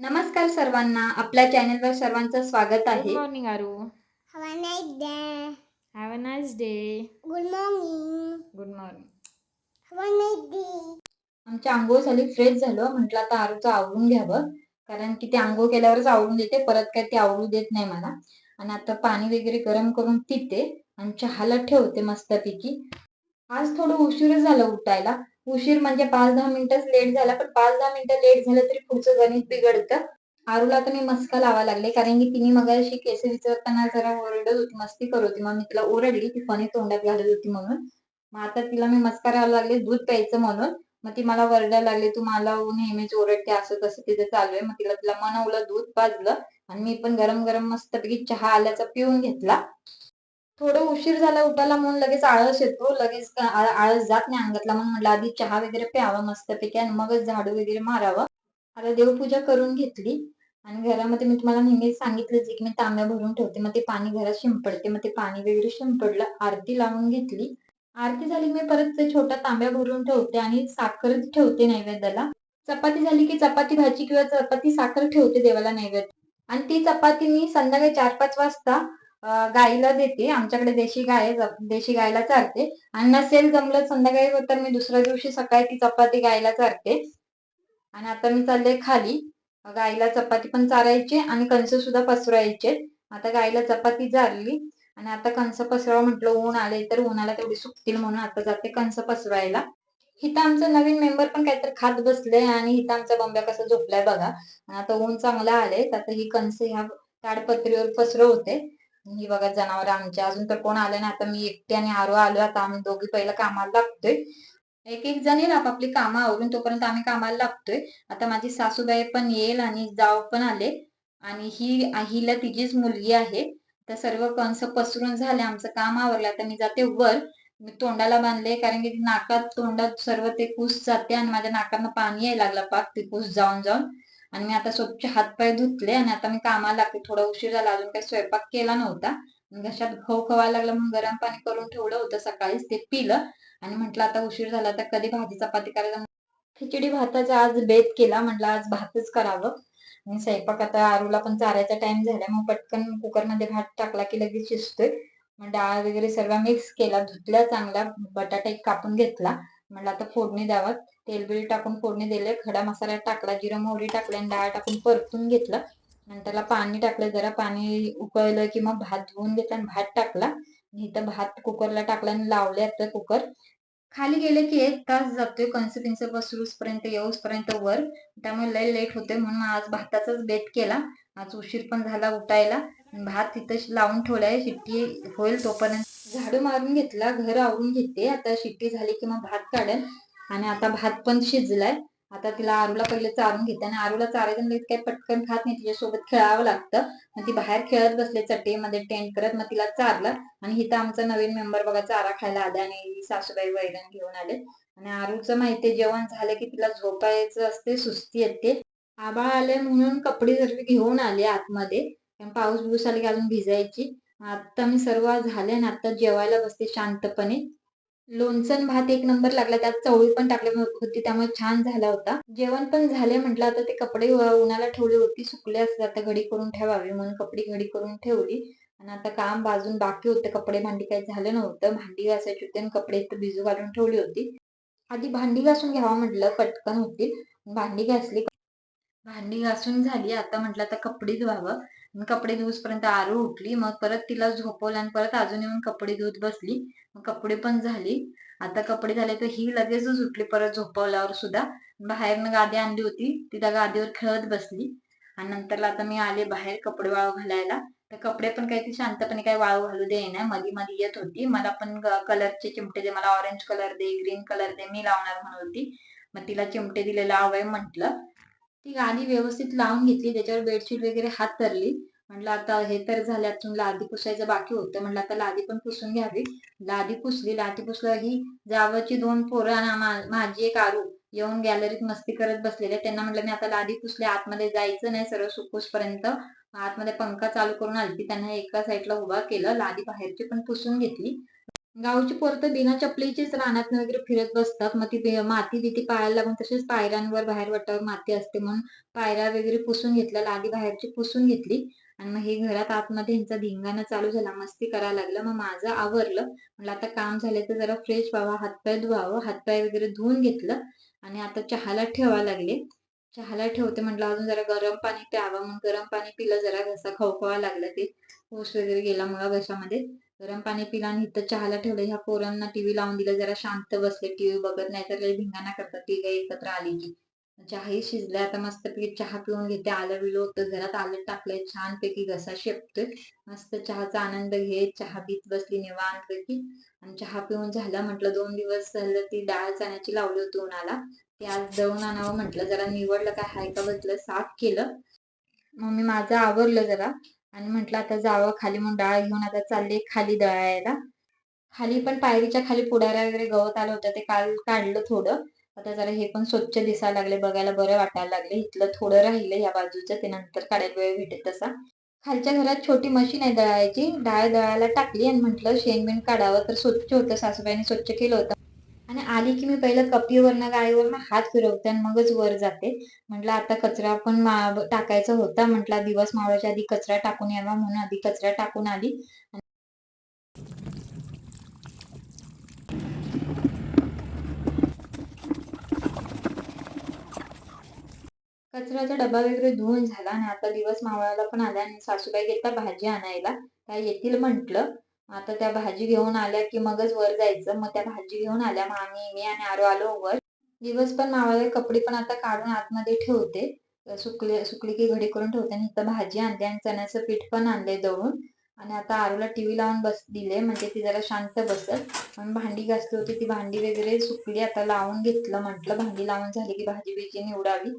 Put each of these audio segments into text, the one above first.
नमस्कार सर्वांना आपल्या चॅनलवर सर्वांचं स्वागत गुड आहे. Morning Aaru Have a nice day. Have a nice day Good morning. Good morning Have a nice day. आमची आंघोळ झाली फ्रेश झालं. म्हटलं आता आरूचं आवरून घ्यावं. कारण की ते आंघोळ केल्यावरच आवरून देते परत काय ते आवरू देत नाही मला. आणि आता पाणी वगैरे गरम करून पिते आणि चहाला ठेवते मस्तपैकी. आज थोडं उशीर झालं उठायला. उशीर म्हणजे पाच दहा मिनिटच लेट झाला पण पाच दहा मिनिटं लेट झालं तरी पुढचं गणित बिघडतं. आरूला तर मी मस्का लावा लागले कारण की तिने मगाशी केस विचारताना जरा ओरडत होती मस्ती करत होती. मग मी तिला ओरडली ती फणी तोंडात घालत होती म्हणून. मग आता तिला मी मस्का लावा लागले दूध प्यायचं म्हणून. मग ती मला वरडायला लागली तू मला नेहमीच ओरडते असं तसं तिचं चालू आहे? मग तिला तिला मनवलं दूध पाजलं आणि मी पण गरम गरम मस्तपैकी चहा आल्याचा पिऊन घेतला. थोडं उशीर झाला उठायला म्हणून लगेच आळस येतो लगेच आळस जात नाही अंगातला. म्हणून म्हटलं आधी चहा वगैरे प्यावा मस्तपैकी आणि मगच झाडू वगैरे मारावं. आता देवपूजा करून घेतली आणि घरामध्ये मी तुम्हाला नेहमीच सांगितलं की मी तांब्या भरून ठेवते. मग ते पाणी घरात शिंपडते. मग ते पाणी वगैरे शिंपडलं आरती लावून घेतली. आरती झाली मी परत ते छोटा तांब्या भरून ठेवते आणि साखर ठेवते नैवेद्याला. चपाती झाली की चपाती भाजी किंवा चपाती साखर ठेवते देवाला नैवेद्य. आणि ती चपाती मी संध्याकाळी चार पाच वाजता गाईला देते. आमच्याकडे देशी गाय देशी गायला चारते. आणि नसेल जमलं संध्याकाळी तर मी दुसऱ्या दिवशी सकाळी ती चपाती गायला चारते. आणि आता मी चालले खाली. गाईला चपाती पण चारायची आणि कंस सुद्धा पसरायचे आता गाईला चपाती चारली. आणि आता कंस पसरवा म्हटलं ऊन आले तर उन्हाला तेवढी सुकतील म्हणून आता जाते कंस पसरायला हिथं आमचं नवीन मेंबर पण काहीतरी खात बसले आणि हिथं आमचा बंब्या कसं झोपलाय बघा. आणि आता ऊन चांगलं आले आता ही कंस ह्या ताडपत्रीवर पसरवते. ही बघा जनावर आमच्या अजून तर कोण आलं नाही. आता मी एकटी आणि आरो आलो आता आम्ही दोघी पहिला कामाला लागतोय. एक एक जण येईल आपापली कामं आवरून तोपर्यंत आम्ही कामाला लागतोय. आता माझी सासूबाई पण येईल आणि जाव पण आले. आणि ही हिला तिचीच मुलगी आहे. तर सर्व कंस पसरून झाले आमचं काम आवरलं. आता मी जाते वर. मी तोंडाला बांधले कारण की नाकात तोंडात सर्व ते कुस जाते आणि माझ्या नाकांना पाणी यायला लागलं पाक ते कुस जाऊन जाऊन. आणि मी आता स्वच्छ हातपाय धुतले आणि आता मी कामाला लागते थोडा उशीर झाला अजून काही स्वयंपाक केला नव्हता. घशात खव खवायला लागला म्हणून गरम पाणी करून ठेवलं होतं सकाळीच ते पिलं. आणि म्हटलं आता उशीर झाला तर कधी भाजी चपाती करायला खिचडी भाताचा आज बेत केला म्हटलं आज भातच करावं. आणि स्वयंपाक आता आरूला पण चारायचा टाइम झाला मग पटकन कुकरमध्ये भात टाकला की लगेच शिजतोय. मग डाळ वगैरे सर्व मिक्स केला धुतल्या चांगला बटाटा एक कापून घेतला. म्हटलं आता फोडणी द्यावं तेलबिल टाकून फोडणी दिले खडा मसाला टाकला जिरा मोहरी टाकली आणि डाळ टाकून परतून घेतलं. आणि त्याला पाणी टाकलं जरा पाणी उकळलं की मग भात धुवून घेतला आणि भात टाकला. इथं भात कुकरला टाकला आणि लावले आता कुकर. खाली गेले की एक तास जातोय कंस पिंच बसरूस पर्यंत येऊस पर्यंत वर. त्यामुळे लय लेट होते म्हणून आज भाताचाच बेट केला. आज उशीर पण झाला उठायला. भात तिथं लावून ठेवलाय शिट्टी होईल तोपर्यंत. झाडू मारून घेतला घर आवरून घेते. आता शिट्टी झाली की मग भात काढेल. आणि आता भात पण शिजलाय. आता तिला आरूला पहिले चारून घेते आणि आरूला चारायचं म्हणजे काही पटकन खात नाही तिच्यासोबत खेळावं लागतं. मग ती बाहेर खेळत बसले चटईमध्ये टेंट करत मग तिला चारलं. आणि इथं आमचा नवीन मेंबर बघा चारा खायला आले आणि सासूबाई वैरण घेऊन आले. आणि आरूचं माहितीये जेवण झालं की तिला झोपायचं असते सुस्ती येते. आबाळ आले म्हणून कपडे सर्व घेऊन आले आतमध्ये. पाऊस बिऊस आले की अजून भिजायची. आता मी सर्व झाले आणि आता जेवायला बसते शांतपणे. लोणचण भात एक नंबर लागला त्यात चवळी पण टाकली होती त्यामुळे छान झाला होता. जेवण पण झाले म्हटलं आता ते कपडे उन्हाला ठेवले होती सुकले असतात आता घडी करून ठेवावी म्हणून कपडे घडी करून ठेवली. आणि आता काम बाजून बाकी होते कपडे भांडी काही झालं नव्हतं भांडी घासायची होती आणि कपडे तर भिजू घालून ठेवली होती. आधी भांडी घासून घ्यावं म्हटलं पटकन होतील. भांडी घासली भांडी घासून झाली. आता म्हटलं आता कपडे धुवावं. कपडे धुवसपर्यंत आरू उठली. मग परत तिला झोपवलं आणि परत अजून येऊन कपडे धुवत बसली. मग कपडे पण झाली. आता कपडे झाले तर ही लगेचच उठली परत झोपवल्यावर सुद्धा. बाहेरनं गादी आणली होती. ती त्या गादीवर खेळत बसली. आणि नंतरला आता मी आले बाहेर कपडे वाळू घालायला. तर कपडे पण काही ती शांतपणे काही वाळू घालू दे ना. मध्ये मध्ये येत होती. मला पण कलरचे चिमटे दे. मला ऑरेंज कलर दे ग्रीन कलर दे. मी लावणार म्हणून होती. मग तिला चिमटे दिलेला हवंय म्हटलं. ती गादी व्यवस्थित लावून घेतली त्याच्यावर बेडशीट वगैरे हात धरली. म्हणलं आता हे तर झालं अजून लादी पुसायचं बाकी होतं. म्हणलं आता लादी पण पुसून घ्यावी. लादी पुसली लादी पुसलं ही जावची दोन पोरं आणि माझी एक आरू येऊन गॅलरीत मस्ती करत बसलेले त्यांना म्हटलं मी आता लादी पुसले आतमध्ये जायचं नाही सर्व सुकूस पर्यंत आतमध्ये पंखा चालू करून आली त्यांना एका साईडला उभा केलं लादी बाहेरची पण पुसून घेतली. गावची पोरं तर बिना चपलीचीच रानात वगैरे फिरत बसतात. मग ती माती बिती पायाला लागून तसेच पायऱ्यांवर बाहेर वाटावर माती असते म्हणून पायऱ्या वगैरे पुसून घेतल्या लादी बाहेरची पुसून घेतली. आणि मग हे घरात आतमध्ये यांचा धिंगाणा चालू झाला मस्ती करायला लागलं. मग माझं आवरलं. म्हणलं आता काम झाले तर जरा फ्रेश व्हावं हातपाय धुवावं. हातपाय वगैरे धुवून घेतलं. आणि आता चहाला ठेवा लागले. चहाला ठेवते म्हटलं अजून जरा गरम पाणी प्यावं. मग गरम पाणी पिलं जरा घसा खवखवा लागला ते. ऊस वगैरे गेल्यामुळं घशामध्ये गरम पाणी पिला आणि इथं चहाला ठेवलं. ह्या पोरांना टीव्ही लावून दिलं. जरा शांत बसले टीव्ही बघत. नाही तर लय करतात ती काही एकत्र आली की चहाही शिजलाय. आता मस्तपैकी चहा पिऊन घेते. आलं बिलं होतं. घरात आलं टाकलंय. छान पैकी घसा शेपतोय. मस्त चहाचा आनंद घे. चहा बीत बसली निवांत पैकी आणि चहा पिऊन झाला. म्हटलं दोन दिवस झालं ती डाळ चण्याची लावली होती उन्हाला. ते आज दळून आणावं म्हटलं. जरा निवडलं काय हाय का बसलं साफ केलं. मग मी माझं आवरलं जरा. आणि म्हटलं आता जावं खाली म्हणून डाळ घेऊन आता चालले खाली दळायला. खाली पण पायरीच्या खाली पुढाऱ्या वगैरे गवत आलं होतं ते काल काढलं थोडं. आता जरा हे पण स्वच्छ दिसायला लागले बघायला बरं वाटायला लागले. इथलं थोडं राहिलं या बाजूचं ते नंतर काढायला वेळ भेटेल तसा. खालच्या घरात छोटी मशीन आहे दळायची. डाळ दळायला टाकली आणि म्हटलं शेणबिण काढावं. तर स्वच्छ होतं सासूबाईने स्वच्छ केलं होतं. आणि आली की मी पहिलं कपीवरनं गाळीवरनं हात फिरवते आणि मगच वर जाते. म्हटलं आता कचरा पण टाकायचा होता. म्हटलं दिवस मावळाच्या आधी कचरा टाकून यावा म्हणून आधी कचरा टाकून आली. कचऱ्याचा डबा वगैरे धुवून झाला आणि आता दिवस मावळायला पण आला आणि सासूबाई घेता भाजी आणायला. काय येतील म्हटलं. आता त्या भाजी घेऊन आल्या की मगच वर जायचं. मग त्या भाजी घेऊन आल्या मग आम्ही मी आणि आरो आलो वर. दिवस पण मावळे कपडे पण आता काढून आतमध्ये ठेवते. सुकले सुकली की घडी करून ठेवते. आणि इथं भाजी आणते आणि चण्याचं पीठ पण आणले दळून. आणि आता आरूला टीव्ही लावून बस दिले. म्हणजे ती जरा शांत बसत. म्हणून भांडी घासली होती. ती भांडी वगैरे सुकली. आता लावून घेतलं. म्हटलं भांडी लावून झाली की भाजी बिजी निवडावी.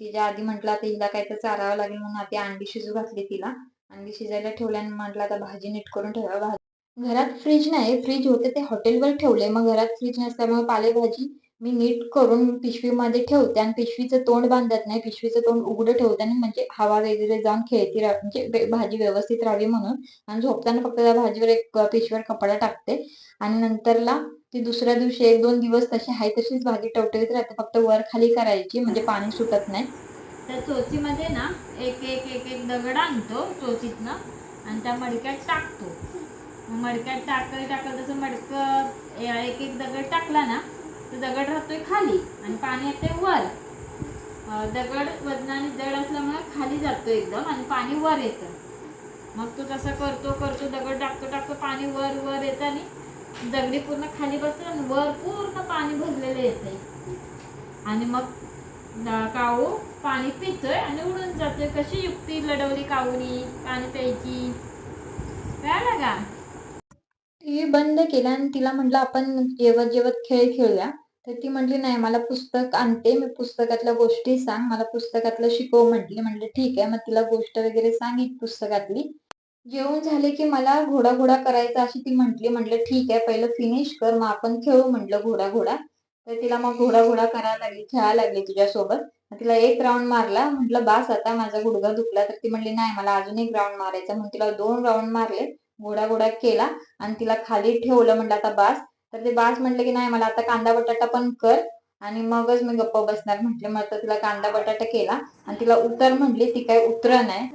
तिच्या आधी म्हटलं आता हिला काय तर चारावं लागेल म्हणून आता अंडी शिजू घातली तिला. अंडी शिजायला ठेवल्याने म्हटलं आता भाजी नीट करून ठेवा भाजी घरात फ्रीज नाही फ्रीज होते ते हॉटेलवर ठेवले मग घरात फ्रीज नसल्यामुळे पालेभाजी मी नीट करून पिशवीमध्ये ठेवते आणि पिशवीचं तोंड बांधत नाही. पिशवीचं तोंड उघडं ठेवते आणि म्हणजे हवा वगैरे जाऊन खेळती राह म्हणजे भाजी व्यवस्थित राहावी म्हणून. आणि झोपताना फक्त त्या भाजीवर एक पिशवीवर कपडा टाकते. आणि नंतरला ती दुसऱ्या दिवशी एक दोन दिवस तशी आहे तशीच भाजी टवटवीत राहते. फक्त वर खाली करायची म्हणजे पाणी सुटत नाही. त्या चोचीमध्ये ना एक एक एक एक दगड आणतो चोचीतनं आणि त्या मडक्यात टाकतो. मडक्यात टाकत टाकत जसं मडकं एक एक दगड टाकला ना तर दगड राहतोय खाली आणि पाणी येते वर. दगड वजनाने जड असल्यामुळे खाली जातो एकदम आणि पाणी वर येतं. मग तो तसा करतो करतो दगड टाकतो टाकतो पाणी वर वर येतं आणि दगडी पूर्ण खाली बसतो आणि वर पूर्ण पाणी भरलेलं येते आणि मग काऊ पाणी पितोय आणि उडून जातोय. कशी युक्ती लढवली काऊनी पाणी प्यायची. कळालं टीव्ही बंद केला आणि तिला म्हटलं आपण जेवत जेवत खेळ खेळूया. तर ती म्हटली नाही मला पुस्तक आणते मी पुस्तकातल्या गोष्टी सांग मला पुस्तकातलं शिकव म्हटली. म्हटलं ठीक आहे. मग तिला गोष्ट वगैरे सांगित पुस्तकातली. जेवण झाले की मला घोडा घोडा करायचा अशी ती म्हटली. म्हटलं ठीक आहे पहिलं फिनिश कर मग आपण खेळू म्हटलं घोडा घोडा तर तिला मग घोडा घोडा करायला लागली खेळायला लागली तुझ्यासोबत मग तिला एक राऊंड मारला. म्हटलं बास आता माझा गुडघा दुखला. तर ती म्हणली नाही मला अजून एक राऊंड मारायचा म्हणून तिला दोन राऊंड मारले. घोडा घोडा केला आणि तिला खाली ठेवलं म्हटलं आता बास. तर ते बास म्हटलं की नाही मला आता कांदा बटाटा पण कर. आणि मगच मी गप्प बसणार म्हटलं. मग आता तिला कांदा बटाटा केला आणि तिला उतर म्हटली ती काय उतर नाही.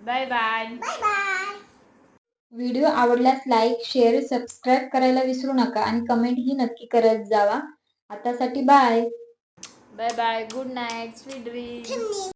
Bye bye. व्हिडिओ आवडल्यास लाईक शेअर सबस्क्राईब करायला विसरू नका आणि कमेंट ही नक्की करत जावा. आतासाठी bye. Bye bye. Good night sweet dream.